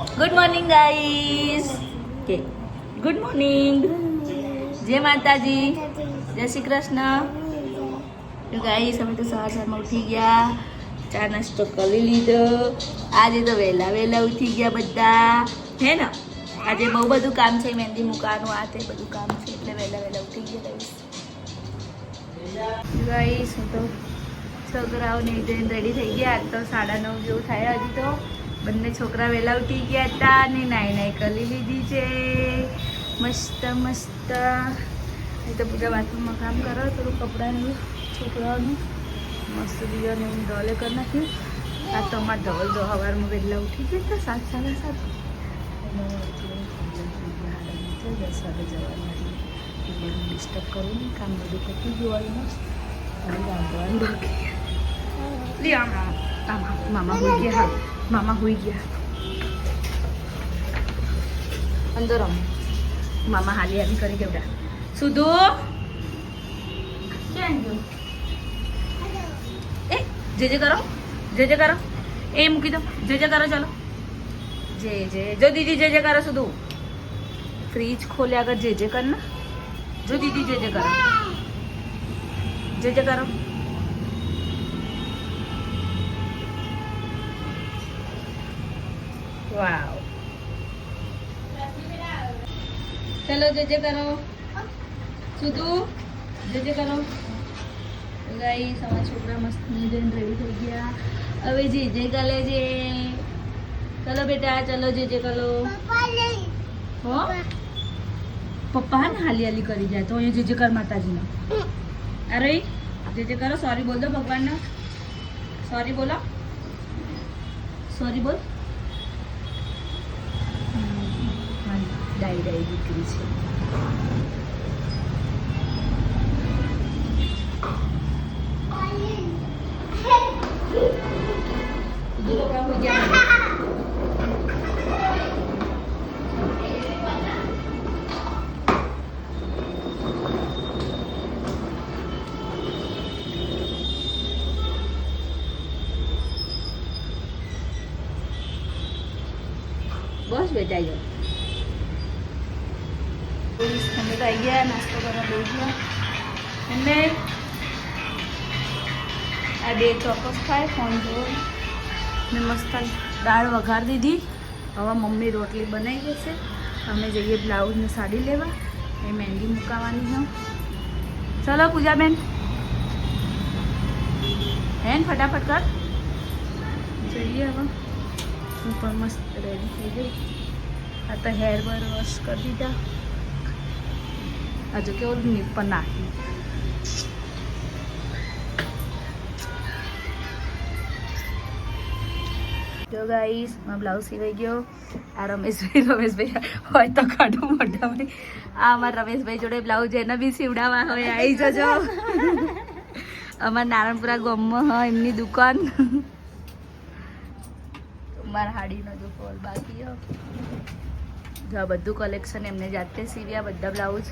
Good morning guys કે good morning જય માતાજી જય શ્રી કૃષ્ણ ગાઈસ અમે તો સવાર સવારમાં ઉઠી ગયા. ચા નાસ્તો કરી લીધો. આજે તો વહેલા વહેલા ઉઠી ગયા બધા. હે ને? આજે બહુ બધું કામ છે, મહેંદી મૂકવાનું, આ તે બધું કામ છે, એટલે વહેલા વહેલા ઉઠી ગયા ગાઈસ હું તો છોકરાઓને જઈને રેડી થઈ ગયા. આજ તો સાડા નવ જેવું થાય હજી તો. બંને છોકરા વહેલા ઉઠી ગયા હતા અને નાઈ નાઈ કરી લીધી છે મસ્ત મસ્ત એ તો પૂજા બાથરૂમમાં કામ કરો થોડું કપડાનું છોકરાઓનું મસ્ત બીજાને હું ધોલે કરી નાખ્યું આ તો અમારે ધોલ દો સવારમાં વહેલા ઉઠી ગયા હતા સાત સાડા સાત દસ વાગે જવાનું બધું ડિસ્ટર્બ કરું નહીં કામ બધું પતી ગયું ઓલમોસ્ટ અને આમ આમ. મામા ગયા હા મામા હોઈ ગયા અંદર આમ મામા હાલી હાલી કરી કેવડા સુધુ ક્યાં ગયો એ જે જે કરો જે જે કરો એ મૂકી દો જે જે કરો ચાલો જે જે જો દીદી જે જે કરો સુધુ ફ્રીજ ખોલે આગળ જે જે કર ના જો દીદી જે જે કરો જે જે કરો વાવ ચલો જે જે કરો સુધુ જજે કરો ગાઈ અમારા છોકરા મસ્ત જઈને રેડી થઈ ગયા. હવે જે જે ગલે જે ચલો બેટા, ચલો જે જે કરો હો? પપ્પા ને હાલી હાલી કરી જાય, તો અહીંયા જે જે કર માતાજીનો. અરે, જે જે કરો સોરી બોલ દો ભગવાનને. સોરી બોલો. સોરી બોલ. ડાઈ ડાઈ દીકરી છે બીજો કામ ગયા નાસ્તો કરવા ગયા અને આ બે ચોક્કસ ખાય ફોન જુઓ ને મસ્ત દાળ વઘાર દીધી. હવે મમ્મી રોટલી બનાવી દેશે. અમે જઈએ બ્લાઉઝને સાડી લેવા. એ મહેંદી મુકાવાની છે. ચલો પૂજાબેન. હે ને ફટાફટ કર. જઈએ હવે. હું પણ મસ્ત રેડી થઈ ગઈ. આ તો હેર બર વોશ કરી દીધા. હજુ કેવું નીપ પણ નાખી. જો ગાઈસ મારો બ્લાઉઝ સિવાઈ ગયો. આ રમેશભાઈ રમેશભાઈ, હોય તો કાઢું મોઢામાં આ અમારા રમેશભાઈ જોડે બ્લાઉઝ એને બી સીવડાવવા હોય આવી જજો. અમારા નારણપુરા ગામમાં હોય એમની દુકાન. મારા હાડીનો જો ફોલ બાકી જો બધું કલેક્શન એમને જાતે સીવ્યા, બધા બ્લાઉઝ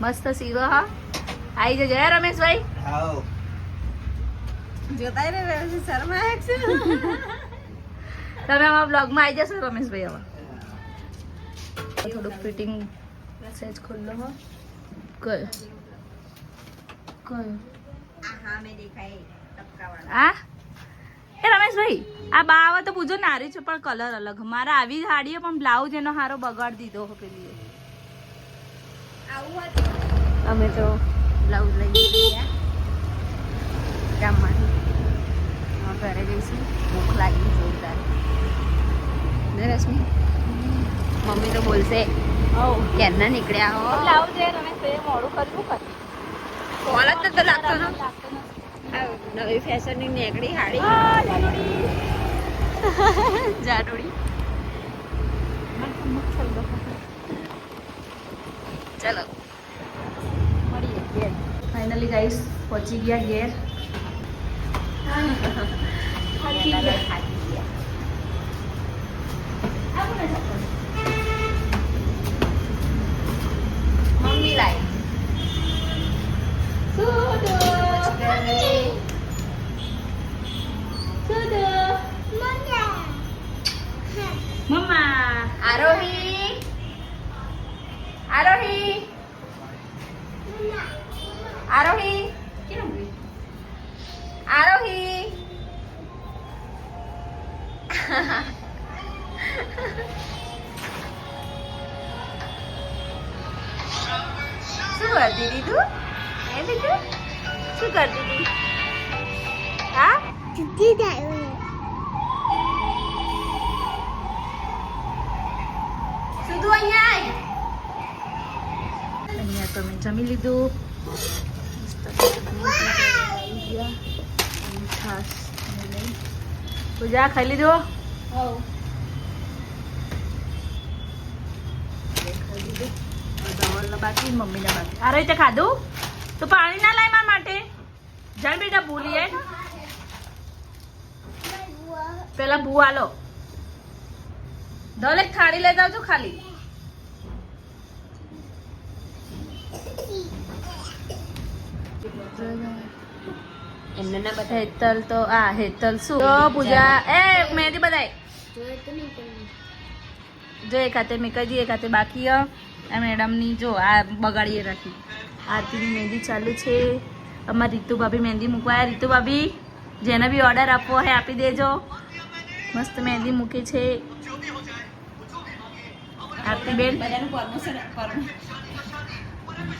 મસ્ત શીરો હા. આવી જજો હે રમેશભાઈ? આવો જોતા રે શર્મા છે. તમે અમારા બ્લોગમાં આવી જશો રમેશભાઈ હવે થોડુંક ફિટિંગ સેજ ખુલ્લો હો. કયો કયો હા મેં દેખાય ટપકાવાળા. આ એ રમેશભાઈ આ બા આવે તો પૂજો નારી છે પણ કલર અલગ. મારા આવી સાડીએ પણ બ્લાઉઝ એનો હારો બગાડ દીધો હો પેલી અમે તો બ્લાઉઝ લઈ ગયા ગામમાંથી ઘરે જઈશું. ભૂખ લાગી જોરદાર. ને રશ્મિ? મમ્મી તો બોલશે ક્યારના નીકળ્યા હો? બ્લાઉઝ એ રમેશભાઈ મોડું કરવું કર કોલ જ તો. લાગતો ન નવી ફેશનની નેકડી હાડી. જાડોડી ચલો મળીએ ઘેર ફાઇનલી ગાઈસ પહોંચી ગયા ઘેર થાકી ગયા થાકી ગયા આવું ને ચપ્પલ. મમ્મી લાઈ શું કરતી હતી તું હે બીજું શું કરતી હતી હા સુધુ અહીંયા આય અહીંયા તો મેં જમી લીધું મસ્ત આવી ગયા. અને છાશ ને લઈ. પૂજા ખાઈ લીધો ખાઈ લીધું. હવે બાકી મમ્મીના બાકી. આ રીતે ખાધું? તો પાણી ના લાય મારા માટે. જાણ બેટા ભૂલી જાય. પેલા ભૂવા લો. ધવલ એક થાળી લેતા આવજો ખાલી. એમને ના બધા હેતલ તો આ હેતલ શું? તો પૂજા એ મહેંદી બધાય. જો એક હાથે મેં કહી દી એક હાથે બાકી હ. આ મેડમની જો આ બગાડીએ રાખી. આરતીની મહેંદી ચાલુ છે. અમારી રીતુભાભી મહેંદી મૂકવા રીતુભાભી જેને બી ઓર્ડર આપવો હોય આપી દેજો. મસ્ત મહેંદી મૂકી છે. આરતીબેન બધાનું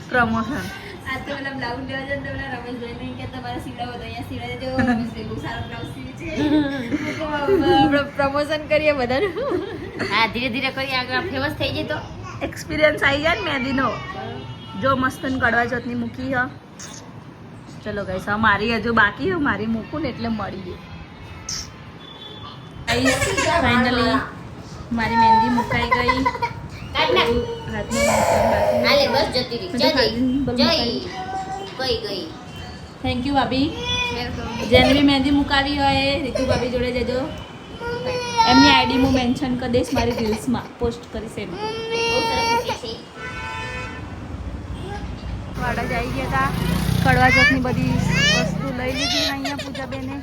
પ્રમોશન. આ તો પેલા બ્લાઉઝ લેવા જાય તો પેલા રમેશભાઈ કે તમારે સીવડાવો તો અહીંયા સીવડાવી દેજો. રમેશભાઈ બહુ સારો બ્લાઉઝ સીવે છે. પ્રમોશન કરીએ બધાનું. હા ધીરે ધીરે કરી આગળ ફેમસ થઈ જાય તો. એક્સપિરિયન્સ આવી જાય ને મહેંદીનો જો મસ્ત કડવા ચોથની મૂકી હ. ચલો ગઈ સા મારી હજુ બાકી હું મારી મૂકું ને એટલે મળી ગઈ ફાઇનલી મારી મહેંદી મુકાઈ ગઈ. થેન્ક યુ ભાભી. જેને બી મહેંદી મુકાવી હોય રીતુ ભાભી જોડે જજો. એમની આઈડી હું મેન્શન કરી દઈશ મારી રીલ્સમાં પોસ્ટ કરીશ એમાં બહુ સરસ મૂકી છે વાડા જઈ ગયા હતા કડવા જતની બધી વસ્તુ લઈ લીધી અહીંયા પૂજાબેને.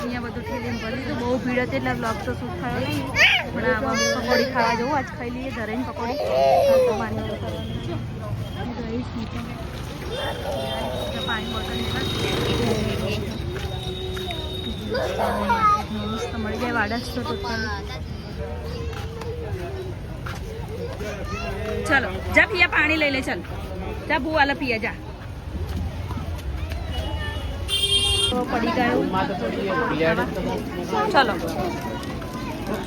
અહીંયા બધું ઠેલીને ભરી દીધું. બહુ ભીડ હતી એટલે બ્લોગ તો શૂટ થયો નહીં. પણ આમાં પકોડી ખાવા જવું. આજ ખાઈ લઈએ ધરેન પકોડી. તો પાણી બોટલ મસ્ત મળી જાય વાડા જ તો ચલો, જા પિયા પાણી લઈ લે, ચાલ. જા ભૂવાલા પિયા, જા. તો પડી ગયું. ચલો.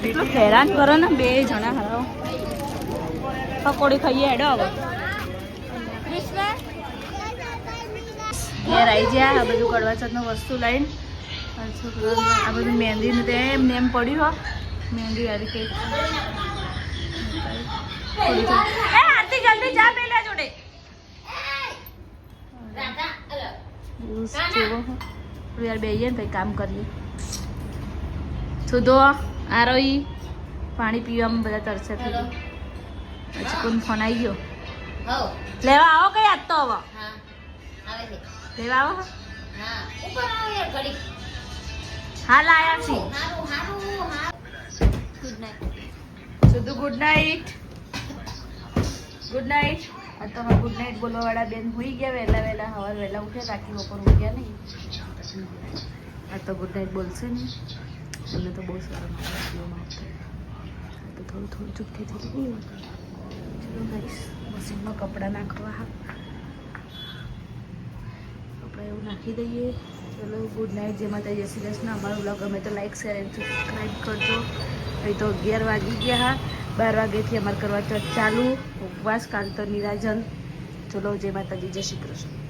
એટલું કરો ને, બે જણા હરાવો પકોડી ખાઈએ, હેડો હવે. ઘેર આવી ગયા, આ બધું કડવા વસ્તુ લઈને. આ બધું મહેંદીનું તે એમ પડ્યું, હો. મહેંદી વાળી કઈ જલ્દી જા પેલા જોડે રાધા અલગ યુઝ જેવો હો. બેહીએ ને પછી કામ કરીએ. સુધો આરોઈ પાણી પીવામાં બધા તરસે થઈ પછી કોણ ફોન આવી ગયો? લેવા આવો કઈ આજ તો હવે આવે લેવા આવો હાલ આયા છી હારું હારું હારું. ગુડ નાઇટ સુધુ ગુડ નાઇટ ગુડ નાઇટ આ તો અમારે ગુડ નાઇટ બોલવા વાળા બેન હોઈ ગયા વહેલા વહેલા, હવાર વહેલા ઉઠ્યા તાકી બપોર ઉઠ્યા નહીં. આ તો ગુડ નાઇટ બોલશે નહીં. એમને તો બહુ સારું મારવામાં આવતો તો થોડું થોડું ચૂપકે થઈ ગયું ચલો ગાઈસ મશીનમાં કપડાં નાખવા હા. કપડાં એવું નાખી દઈએ. ચલો ગુડ નાઇટ જય માતા જય શ્રી કૃષ્ણ. અમારું બ્લોગ ગમે તો લાઈક શેર એન્ડ સબસ્ક્રાઈબ કરજો. અહીં તો અગિયાર વાગી ગયા હા. બાર વાગ્યાથી અમારે કરવા ચાલુ. ઉપવાસ કાંતો નિરાજન ચલો જય માતાજી જય શ્રી કૃષ્ણ.